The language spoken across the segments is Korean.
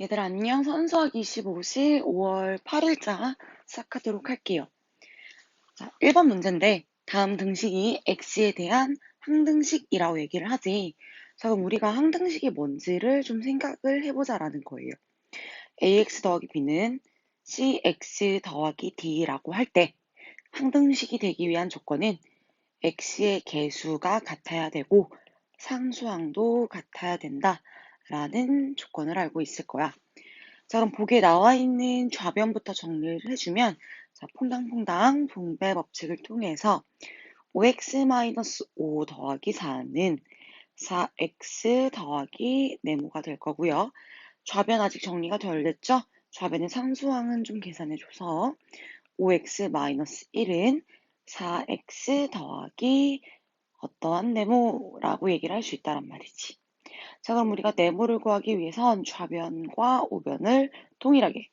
얘들 안녕. 선수학 25시 5월 8일자 시작하도록 할게요. 자, 1번 문제인데 다음 등식이 x에 대한 항등식이라고 얘기를 하지. 자, 그럼 우리가 항등식이 뭔지를 좀 생각을 해보자라는 거예요. ax 더하기 b는 cx 더하기 d라고 할 때 항등식이 되기 위한 조건은 x의 개수가 같아야 되고 상수항도 같아야 된다. 라는 조건을 알고 있을 거야. 자, 그럼 보기에 나와 있는 좌변부터 정리를 해주면, 자, 퐁당퐁당 분배 법칙을 통해서 5x-5 더하기 4는 4x 더하기 네모가 될 거고요. 좌변 아직 정리가 덜 됐죠? 좌변의 상수항은 좀 계산해줘서 5x-1은 4x 더하기 어떠한 네모라고 얘기를 할 수 있다란 말이지. 자, 그럼 우리가 네모를 구하기 위해선 좌변과 우변을 동일하게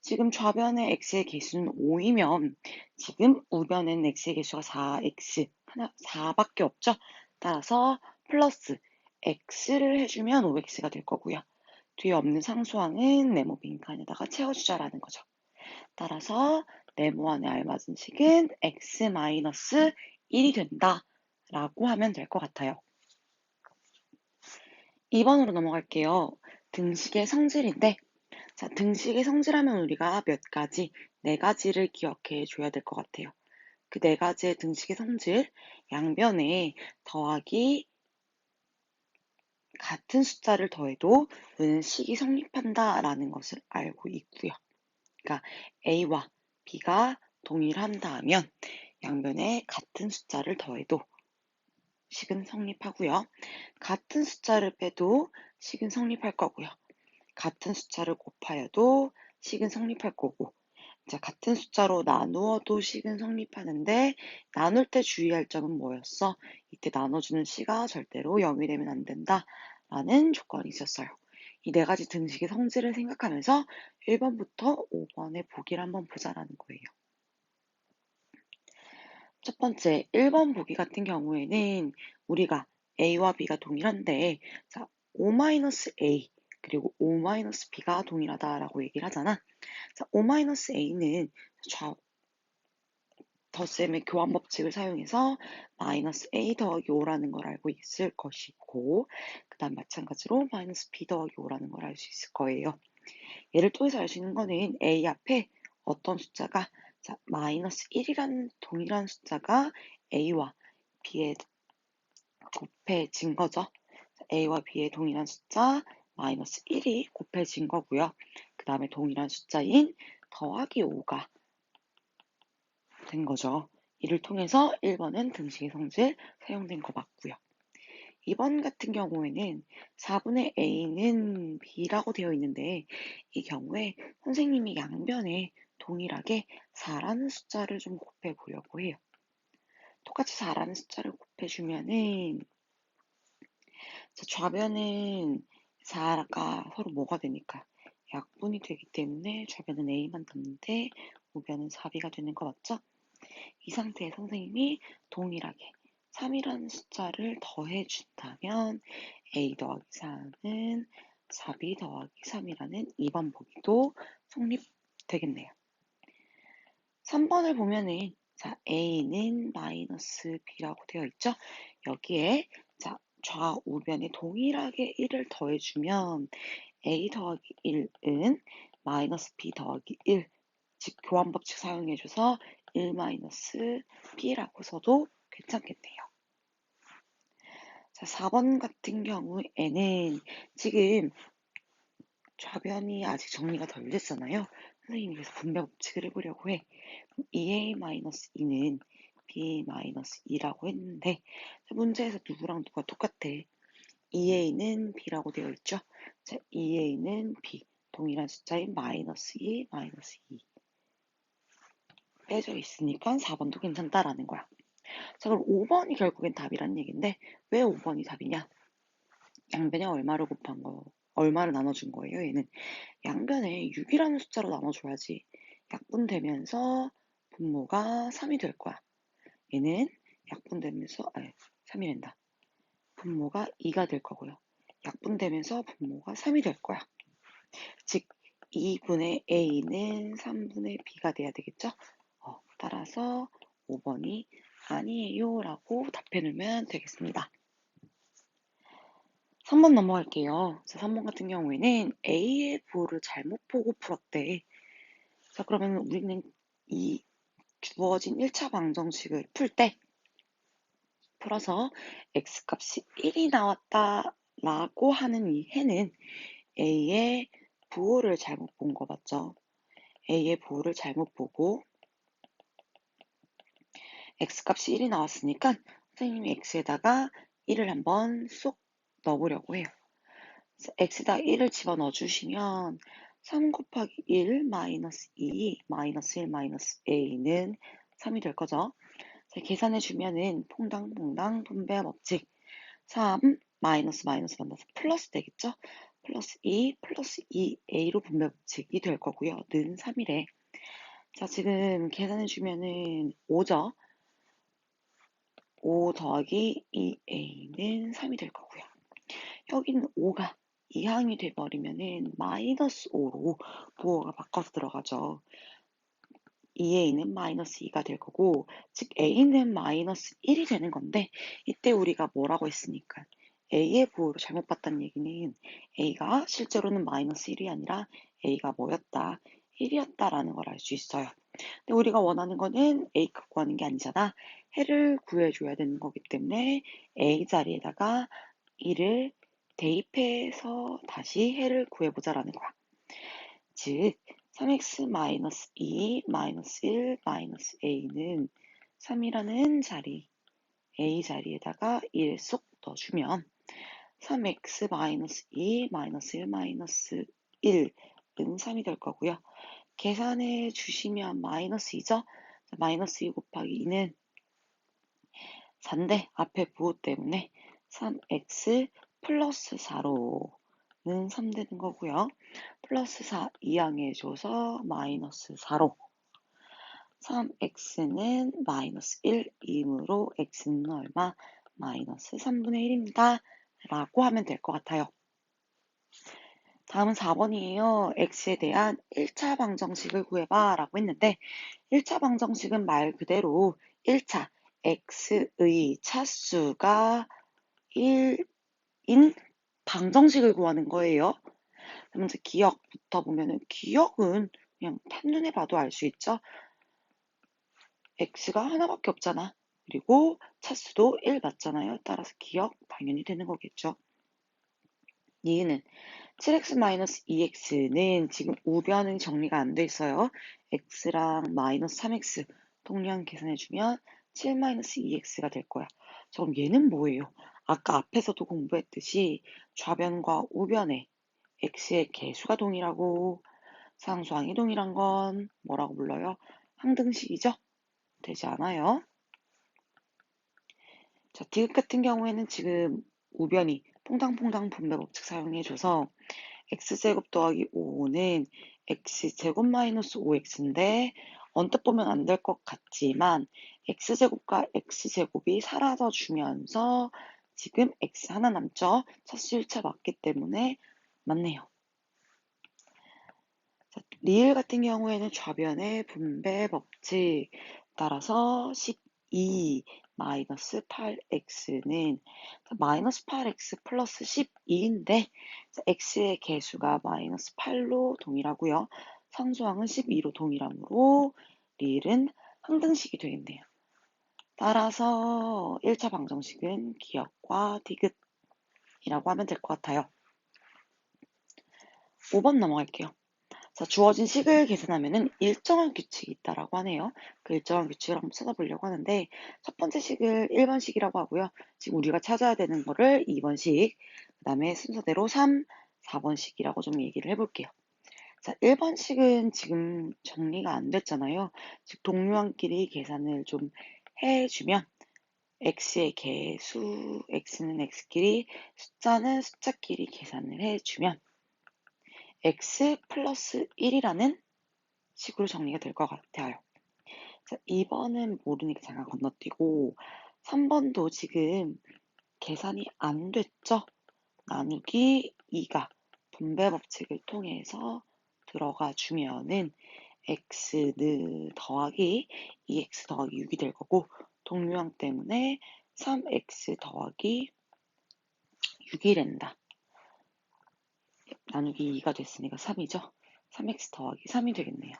지금 좌변의 x의 개수는 5이면 지금 우변엔 x의 개수가 4x 하나 4밖에 없죠. 따라서 플러스 x를 해주면 5x가 될 거고요. 뒤에 없는 상수항은 네모 빈칸에다가 채워주자라는 거죠. 따라서 네모 안에 알맞은 식은 x-1이 된다 라고 하면 될 것 같아요. 2번으로 넘어갈게요. 등식의 성질인데, 자, 등식의 성질하면 우리가 몇 가지, 네 가지를 기억해 줘야 될 것 같아요. 그 네 가지의 등식의 성질, 양변에 더하기 같은 숫자를 더해도 는 식이 성립한다라는 것을 알고 있고요. 그러니까 A와 B가 동일한다면 양변에 같은 숫자를 더해도 식은 성립하고요. 같은 숫자를 빼도 식은 성립할 거고요. 같은 숫자를 곱하여도 식은 성립할 거고 자, 같은 숫자로 나누어도 식은 성립하는데 나눌 때 주의할 점은 뭐였어? 이때 나눠주는 식가 절대로 0이 되면 안 된다 라는 조건이 있었어요. 이 네 가지 등식의 성질을 생각하면서 1번부터 5번의 보기를 한번 보자라는 거예요. 첫 번째, 1번 보기 같은 경우에는 우리가 A와 B가 동일한데, 자, O-A 그리고 O-B가 동일하다라고 얘기를 하잖아. 자, O-A는 좌, 덧셈의 교환 법칙을 사용해서 마이너스 A 더하기 5라는 걸 알고 있을 것이고, 그 다음 마찬가지로 마이너스 B 더하기 5라는 걸 알 수 있을 거예요. 얘를 통해서 알 수 있는 거는 A 앞에 어떤 숫자가 자, 마이너스 1이라는 동일한 숫자가 A와 B에 곱해진 거죠. A와 B의 동일한 숫자 마이너스 1이 곱해진 거고요. 그 다음에 동일한 숫자인 더하기 5가 된 거죠. 이를 통해서 1번은 등식의 성질 사용된 거 맞고요. 2번 같은 경우에는 4분의 a는 b라고 되어 있는데 이 경우에 선생님이 양변에 동일하게 4라는 숫자를 좀 곱해 보려고 해요. 똑같이 4라는 숫자를 곱해주면은 좌변은 4가 서로 뭐가 되니까 약분이 되기 때문에 좌변은 a만 남는데 우변은 4b가 되는 거 맞죠? 이 상태에 선생님이 동일하게 3이라는 숫자를 더해준다면 a 더하기 4는 4b 더하기 3이라는 2번 보기도 성립되겠네요. 3번을 보면은 자, a는 마이너스 b라고 되어 있죠. 여기에 자, 좌우변에 동일하게 1을 더해주면 a 더하기 1은 마이너스 b 더하기 1, 즉 교환법칙 사용해줘서 1 마이너스 b라고 써도 괜찮겠네요. 자, 4번 같은 경우에는 지금 좌변이 아직 정리가 덜 됐잖아요. 선생님이 그래서 분배 법칙을 해보려고 해. 2a-2는 b-2라고 했는데 문제에서 누구랑 누가 똑같아. 2a는 b라고 되어 있죠. 자, 2a는 b 동일한 숫자인 마이너스 2, 마이너스 2 빼져 있으니까 4번도 괜찮다라는 거야. 자, 그럼 5번이 결국엔 답이란 얘기인데 왜 5번이 답이냐? 양변에 얼마를 곱한 거, 얼마를 나눠준 거예요, 얘는. 양변에 6이라는 숫자로 나눠줘야지 약분되면서 분모가 3이 될 거야. 얘는 약분되면서, 아 3이 된다. 분모가 2가 될 거고요. 약분되면서 분모가 3이 될 거야. 즉 2분의 a는 3분의 b가 돼야 되겠죠? 어, 따라서 5번이 아니에요 라고 답해 놓으면 되겠습니다. 3번 넘어갈게요. 자, 3번 같은 경우에는 A의 부호를 잘못 보고 풀었대. 자, 그러면 우리는 이 주어진 1차 방정식을 풀 때 풀어서 x값이 1이 나왔다 라고 하는 이 해는 A의 부호를 잘못 본 거 맞죠? A의 부호를 잘못 보고 x값이 1이 나왔으니까 선생님이 x에다가 1을 한번 쏙 넣어보려고 해요. x에다 1을 집어넣어 주시면 3 곱하기 1 마이너스 2 마이너스 1 마이너스 a는 3이 될 거죠. 자, 계산해 주면은 퐁당퐁당 분배 법칙 3 마이너스 마이너스 만나서 플러스 되겠죠? 플러스 2 플러스 2a로 분배 법칙이 될 거고요. 는 3이래. 자, 지금 계산해 주면은 5죠? 5 더하기 2a는 3이 될 거고요. 여기는 5가 이항이 돼버리면은 마이너스 5로 부호가 바꿔서 들어가죠. 2a는 마이너스 2가 될 거고 즉 a는 마이너스 1이 되는 건데 이때 우리가 뭐라고 했으니까 a의 부호를 잘못 봤다는 얘기는 a가 실제로는 마이너스 1이 아니라 a가 뭐였다 1이었다라는 걸 알 수 있어요. 근데 우리가 원하는 거는 a값 구하는 게 아니잖아. 해를 구해줘야 되는 거기 때문에 a 자리에다가 1을 대입해서 다시 해를 구해보자라는 거야. 즉 3x 마이너스 2 마이너스 1 마이너스 a는 3이라는 자리 a 자리에다가 1쏙 넣어주면 3x 마이너스 2 마이너스 1 마이너스 1은 3이 될 거고요. 계산해 주시면 마이너스 2죠? 마이너스 2 곱하기 2는 4인데 앞에 부호 때문에 3x 플러스 4로는 3 되는 거고요. 플러스 4 이항해줘서 마이너스 4로 3x는 마이너스 1이므로 x는 얼마? 마이너스 3분의 1입니다. 라고 하면 될 것 같아요. 다음은 4번이에요. x에 대한 1차 방정식을 구해봐 라고 했는데 1차 방정식은 말 그대로 1차 x의 차수가 1 인 방정식을 구하는 거예요. 먼저 기억부터 보면은 기억은 그냥 한눈에 봐도 알 수 있죠. x가 하나밖에 없잖아. 그리고 차수도 1 맞잖아요. 따라서 기억 당연히 되는 거겠죠. 이유는 7x-2x는 지금 우변은 정리가 안 돼 있어요. x랑 마이너스 3x 동량 계산해주면 7-2x가 될 거야. 자, 그럼 얘는 뭐예요? 아까 앞에서도 공부했듯이 좌변과 우변의 x의 개수가 동일하고 상수항이 동일한 건 뭐라고 불러요? 항등식이죠? 되지 않아요. 자, 디귿 같은 경우에는 지금 우변이 퐁당퐁당 분배 법칙 사용해줘서 x제곱 더하기 5는 x제곱 마이너스 5x인데 언뜻 보면 안 될 것 같지만 x제곱과 x제곱이 사라져 주면서 지금 x 하나 남죠? 차수 1차 맞기 때문에 맞네요. 자, 리을 같은 경우에는 좌변의 분배 법칙 따라서 12 마이너스 8x는 마이너스 8x 플러스 12인데 x의 개수가 마이너스 8로 동일하고요. 상수항은 12로 동일하므로 리을은 항등식이 되겠네요. 따라서 1차 방정식은 기억과 디귿이라고 하면 될 것 같아요. 5번 넘어갈게요. 자, 주어진 식을 계산하면 일정한 규칙이 있다라고 하네요. 그 일정한 규칙을 한번 찾아보려고 하는데 첫 번째 식을 1번 식이라고 하고요. 지금 우리가 찾아야 되는 거를 2번 식, 그 다음에 순서대로 3, 4번 식이라고 좀 얘기를 해 볼게요. 자, 1번 식은 지금 정리가 안 됐잖아요. 즉 동료한끼리 계산을 좀 해주면 x의 개수, x는 x끼리, 숫자는 숫자끼리 계산을 해주면 x 플러스 1이라는 식으로 정리가 될 것 같아요. 자, 2번은 모르니까 잠깐 건너뛰고 3번도 지금 계산이 안 됐죠? 나누기 2가 분배 법칙을 통해서 들어가 주면은 x는 더하기 2x 더하기 6이 될 거고 동류항 때문에 3x 더하기 6이 된다. 나누기 2가 됐으니까 3이죠. 3x 더하기 3이 되겠네요.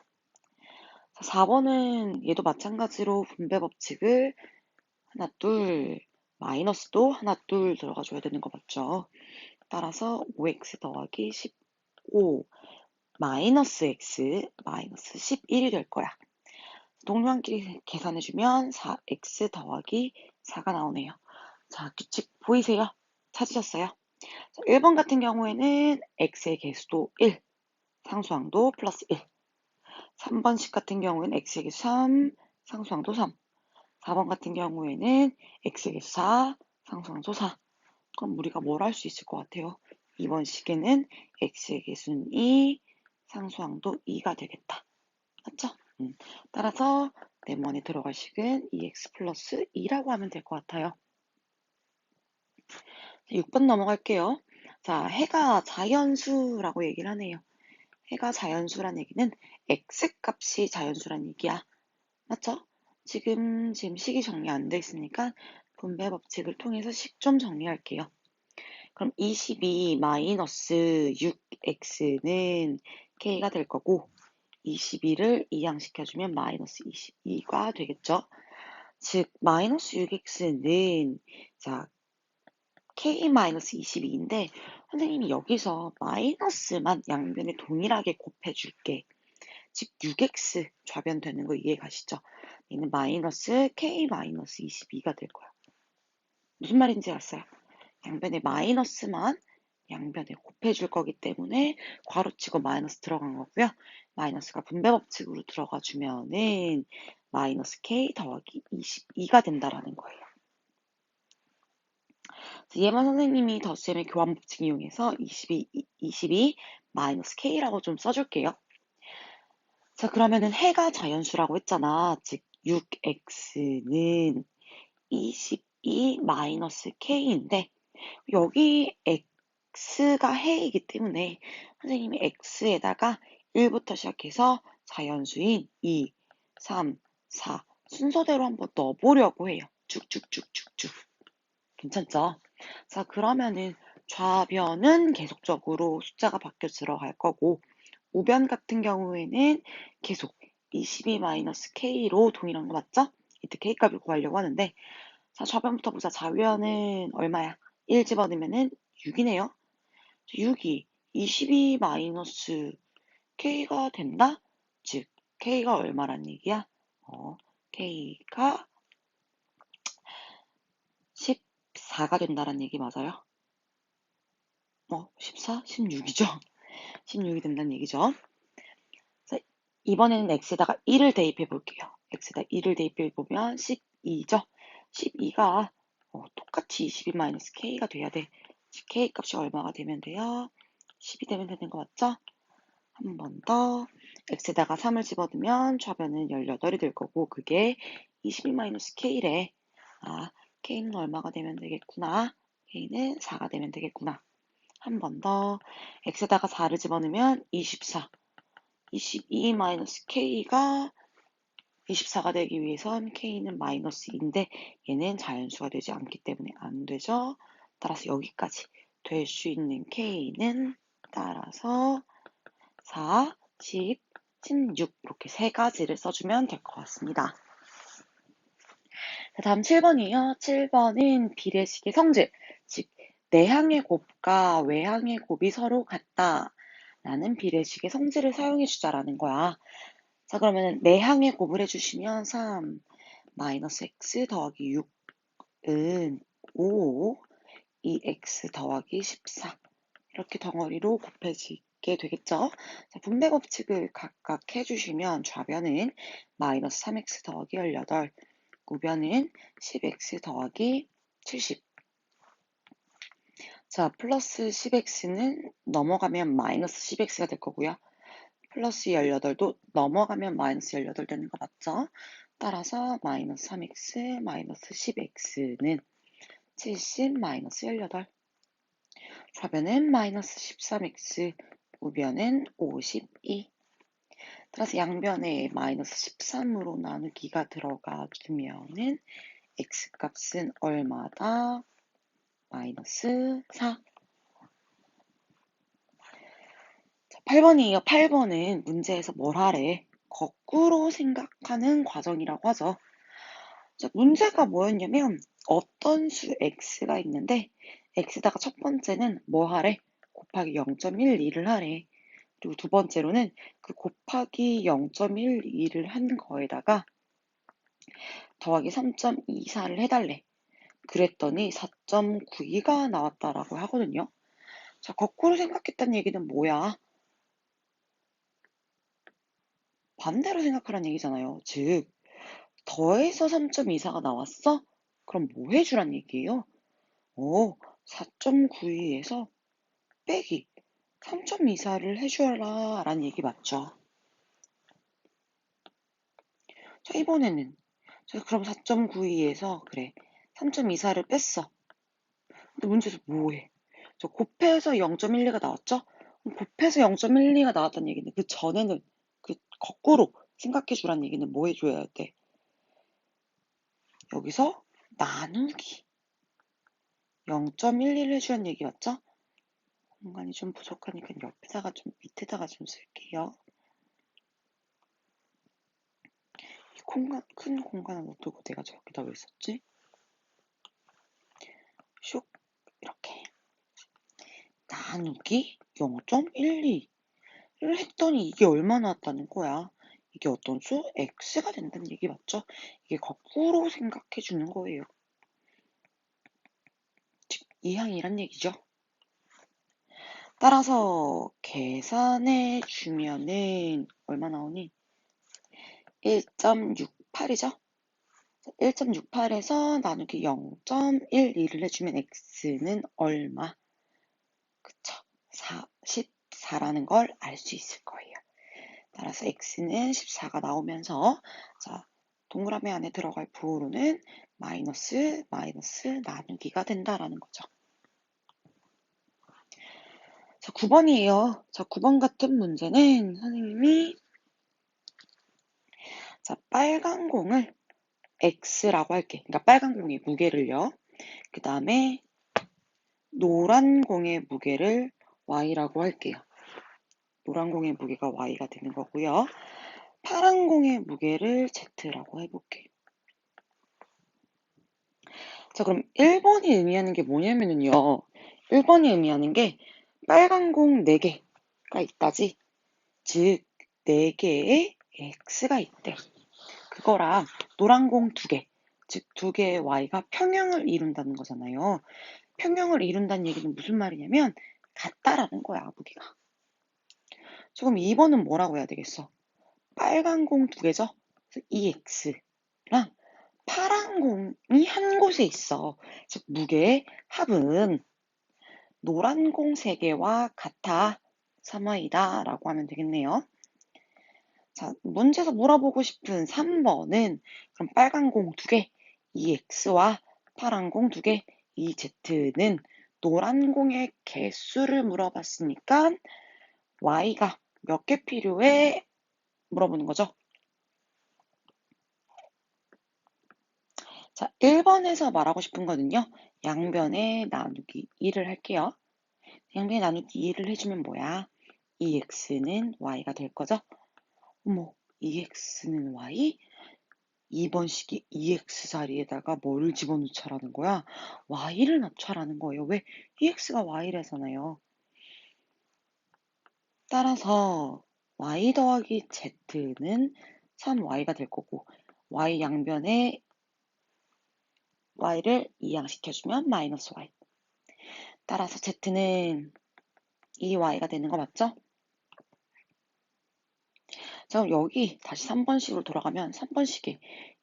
자, 4번은 얘도 마찬가지로 분배 법칙을 하나, 둘, 마이너스도 하나, 둘 들어가 줘야 되는 거 맞죠? 따라서 5x 더하기 15 마이너스 x 마이너스 11이 될 거야. 동류한끼리 계산해주면 4x 더하기 4가 나오네요. 자, 규칙 보이세요? 찾으셨어요? 자, 1번 같은 경우에는 x의 개수도 1, 상수항도 플러스 1. 3번식 같은 경우에는 x의 개수 3, 상수항도 3. 4번 같은 경우에는 x의 개수 4, 상수항도 4. 그럼 우리가 뭘 할 수 있을 것 같아요? 이번 식에는 x의 개수는 2, 상수항도 2가 되겠다. 맞죠? 음. 따라서 네모안에 들어갈 식은 2x 플러스 2라고 하면 될 것 같아요. 6번 넘어갈게요. 자, 해가 자연수라고 얘기를 하네요. 해가 자연수란 얘기는 x 값이 자연수란 얘기야. 맞죠? 지금 지금 식이 정리 안 돼 있으니까 분배 법칙을 통해서 식 좀 정리할게요. 그럼 22 마이너스 6x는 k가 될 거고 22를 이항시켜주면 마이너스 22가 되겠죠. 즉 마이너스 6x는 자 k 마이너스 22인데 선생님이 여기서 마이너스만 양변에 동일하게 곱해줄게. 즉 6x 좌변 되는 거 이해 가시죠? 얘는 마이너스 k 마이너스 22가 될 거야. 무슨 말인지 알았어요? 양변에 마이너스만 양변에 곱해줄 거기 때문에 괄호치고 마이너스 들어간 거고요. 마이너스가 분배 법칙으로 들어가 주면은 마이너스 k 더하기 22가 된다라는 거예요. 예만 선생님이 덧셈의 교환 법칙 이용해서 22, 22 마이너스 k라고 좀 써줄게요. 자 그러면은 해가 자연수라고 했잖아. 즉 6x는 22 마이너스 k인데 여기 x 가 해이기 때문에 선생님이 x에다가 1부터 시작해서 자연수인 2, 3, 4 순서대로 한번 넣어보려고 해요. 쭉쭉쭉쭉쭉. 괜찮죠? 자, 그러면은 좌변은 계속적으로 숫자가 바뀌어 들어갈 거고 우변 같은 경우에는 계속 22-k로 동일한 거 맞죠? 이때 k값을 구하려고 하는데 자, 좌변부터 보자. 좌변은 얼마야? 1 집어넣으면 은 6이네요. 6이 22 마이너스 k가 된다? 즉 k가 얼마란 얘기야? 어, k가 14가 된다는 얘기 맞아요? 어, 14? 16이죠? 16이 된다는 얘기죠. 자, 이번에는 x에다가 1을 대입해 볼게요. x에다 1을 대입해 보면 12죠? 12가 어, 똑같이 22-k가 돼야 돼. K 값이 얼마가 되면 돼요? 10이 되면 되는 거 맞죠? 한 번 더. x에다가 3을 집어넣으면 좌변은 18이 될 거고 그게 22-k래. 아, k는 얼마가 되면 되겠구나. k는 4가 되면 되겠구나. 한 번 더. x에다가 4를 집어넣으면 24. 22-k가 24가 되기 위해선 k는 마이너스 2인데 얘는 자연수가 되지 않기 때문에 안 되죠. 따라서 여기까지 될 수 있는 k는 따라서 4, 10, 16 이렇게 세 가지를 써주면 될 것 같습니다. 다음 7번이에요. 7번은 비례식의 성질, 즉 내항의 곱과 외항의 곱이 서로 같다. 라는 비례식의 성질을 사용해 주자라는 거야. 자, 그러면 내항의 곱을 해주시면 3 마이너스 x 더하기 6은 5, 2x 더하기 14 이렇게 덩어리로 곱해지게 되겠죠. 자, 분배 법칙을 각각 해주시면 좌변은 마이너스 3x 더하기 18, 우변은 10x 더하기 70 자, 플러스 10x는 넘어가면 마이너스 10x가 될 거고요. 플러스 18도 넘어가면 마이너스 18 되는 거 맞죠? 따라서 마이너스 3x 마이너스 10x는 70 마이너스 18 좌변은 마이너스 13x, 우변은 52. 따라서 양변에 마이너스 13으로 나누기가 들어가주면은 x 값은 얼마다? 마이너스 4. 자, 8번이에요. 8번은 문제에서 뭘 하래? 거꾸로 생각하는 과정이라고 하죠. 자, 문제가 뭐였냐면 어떤 수 x가 있는데 x다가 첫 번째는 뭐 하래? 곱하기 0.12를 하래. 그리고 두 번째로는 그 곱하기 0.12를 한 거에다가 더하기 3.24를 해달래. 그랬더니 4.92가 나왔다라고 하거든요. 자, 거꾸로 생각했다는 얘기는 뭐야? 반대로 생각하라는 얘기잖아요. 즉, 더해서 3.24가 나왔어? 그럼 뭐 해주란 얘기예요? 오, 4.92에서 빼기 3.24를 해주라 라는 얘기 맞죠? 자, 이번에는 자, 그럼 4.92에서 그래 3.24를 뺐어. 근데 문제에서 뭐해? 저 곱해서 0.12가 나왔죠? 곱해서 0.12가 나왔다는 얘기는 그 전에는 그 거꾸로 생각해 주라는 얘기는 뭐 해줘야 돼? 여기서 나누기 0.11을 해주라는 얘기 맞죠? 공간이 좀 부족하니까 옆에다가 좀 밑에다가 좀 쓸게요. 이 공간 큰 공간은 못 두고 내가 저기다 왜 썼지? 슉 이렇게 나누기 0.12를 했더니 이게 얼마 나왔다는 거야? 이게 어떤 수? x가 된다는 얘기 맞죠? 이게 거꾸로 생각해 주는 거예요. 즉 이항이란 얘기죠. 따라서 계산해 주면은 얼마 나오니? 1.68이죠? 1.68에서 나누기 0.12를 해주면 x는 얼마? 그쵸? 14라는 걸 알 수 있을 거예요. 따라서 x는 14가 나오면서 자 동그라미 안에 들어갈 부호로는 마이너스 마이너스 나누기가 된다라는 거죠. 자, 9번이에요. 자, 9번 같은 문제는 선생님이 자, 빨간 공을 X라고 할게. 그러니까 빨간 공의 무게를요. 그 다음에 노란 공의 무게를 Y라고 할게요. 노란 공의 무게가 Y가 되는 거고요. 파란 공의 무게를 Z라고 해볼게. 자, 그럼 1번이 의미하는 게 뭐냐면요. 1번이 의미하는 게 빨간 공 4개가 있다지. 즉, 4개의 x가 있대. 그거랑 노란 공 2개, 즉 2개의 y가 평형을 이룬다는 거잖아요. 평형을 이룬다는 얘기는 무슨 말이냐면 같다라는 거야, 무게가. 지금 2번은 뭐라고 해야 되겠어? 빨간 공 2개죠? 2x랑 파란 공이 한 곳에 있어. 즉 무게의 합은 노란 공 3개와 같아 3y다 라고 하면 되겠네요. 자, 문제에서 물어보고 싶은 3번은 그럼 빨간 공 2개 2x와 파란 공 2개 2z는 노란 공의 개수를 물어봤으니까 y가 몇 개 필요해? 물어보는 거죠. 자, 1번에서 말하고 싶은 거는요. 양변에 나누기 2를 할게요. 양변에 나누기 2를 해주면 뭐야? 2x는 y가 될 거죠? 어머, 2x는 y? 2번 식이 2x 자리에다가 뭐를 집어넣자라는 거야? y를 넣자라는 거예요. 왜? 2x가 y래잖아요. 따라서 y 더하기 z는 3y가 될 거고 y 양변에 y를 이항시켜주면 마이너스 y. 따라서 z는 2y가 되는 거 맞죠? 자, 그럼 여기 다시 3번식으로 돌아가면 3번식에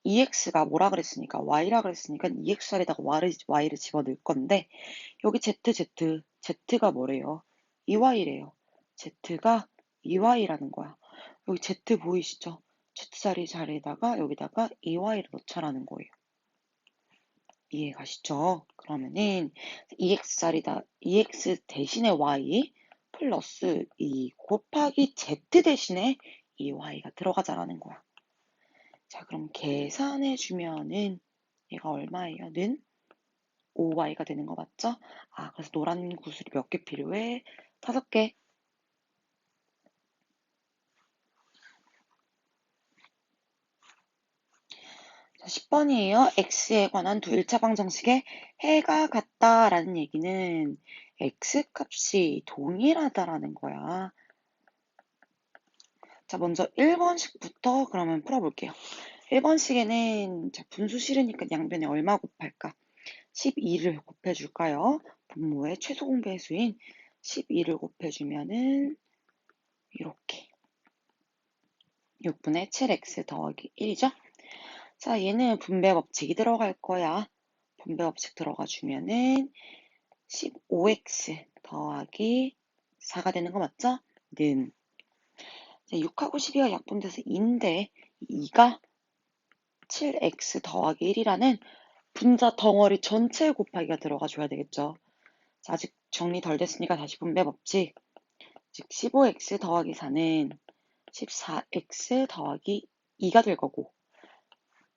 2x가 뭐라 그랬으니까 y라 그랬으니까 2x 자리에다가 y를, y를 집어넣을 건데 여기 z, z, z가 뭐래요? 2y래요. Z가 2y라는 거야. 여기 z 보이시죠? z 자리 자리에다가 여기다가 2y를 넣자라는 거예요. 이해 가시죠? 그러면은 2x짜리다 2x 대신에 y 플러스 2 곱하기 z 대신에 이 y가 들어가자라는 거야. 자, 그럼 계산해 주면은 얘가 얼마예요? 는 5y가 되는 거 맞죠? 아, 그래서 노란 구슬이 몇 개 필요해? 다섯 개. 10번이에요. x에 관한 두 1차 방정식의 해가 같다라는 얘기는 x 값이 동일하다라는 거야. 자, 먼저 1번식부터 그러면 풀어볼게요. 1번식에는 자, 분수 싫으니까 양변에 얼마 곱할까? 12를 곱해줄까요? 분모의 최소 공배수인 12를 곱해주면은 이렇게 6분의 7x 더하기 1이죠? 자, 얘는 분배 법칙이 들어갈 거야. 분배 법칙 들어가 주면은 15x 더하기 4가 되는 거 맞죠? 는 6하고 12가 약분돼서 2인데 2가 7x 더하기 1이라는 분자 덩어리 전체 곱하기가 들어가 줘야 되겠죠. 자, 아직 정리 덜 됐으니까 다시 분배 법칙. 즉 15x 더하기 4는 14x 더하기 2가 될 거고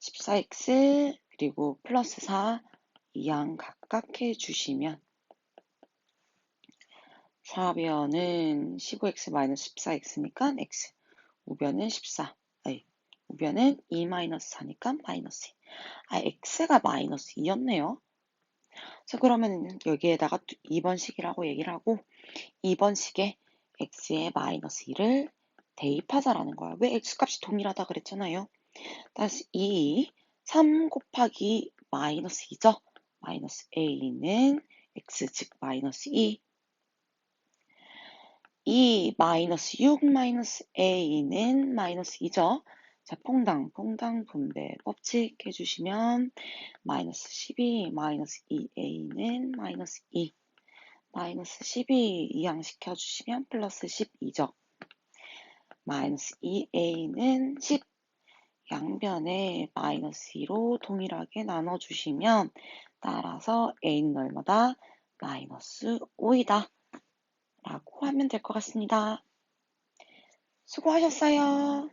14x 그리고 플러스 4 이항 각각 해주시면 좌변은 15x 마이너스 14x니까 x 우변은 14 아니 우변은 2 마이너스 4니까 마이너스 2. 아 x가 마이너스 2였네요. 자 그러면 여기에다가 2번 식이라고 얘기를 하고 2번 식에 x에 마이너스 2를 대입하자라는 거야. 왜 x값이 동일하다 그랬잖아요. 다시 2, 3 곱하기 마이너스 2죠. 마이너스 a는 x 즉 마이너스 2 2 마이너스 6 마이너스 a는 마이너스 2죠. 자, 퐁당, 퐁당 분배 법칙 해주시면 마이너스 12 마이너스 2a는 마이너스 2 마이너스 12 이항시켜 주시면 플러스 12죠. 마이너스 2a는 10 양변에 마이너스 2로 동일하게 나눠주시면 따라서 a는 얼마다? 마이너스 5이다. 라고 하면 될 것 같습니다. 수고하셨어요.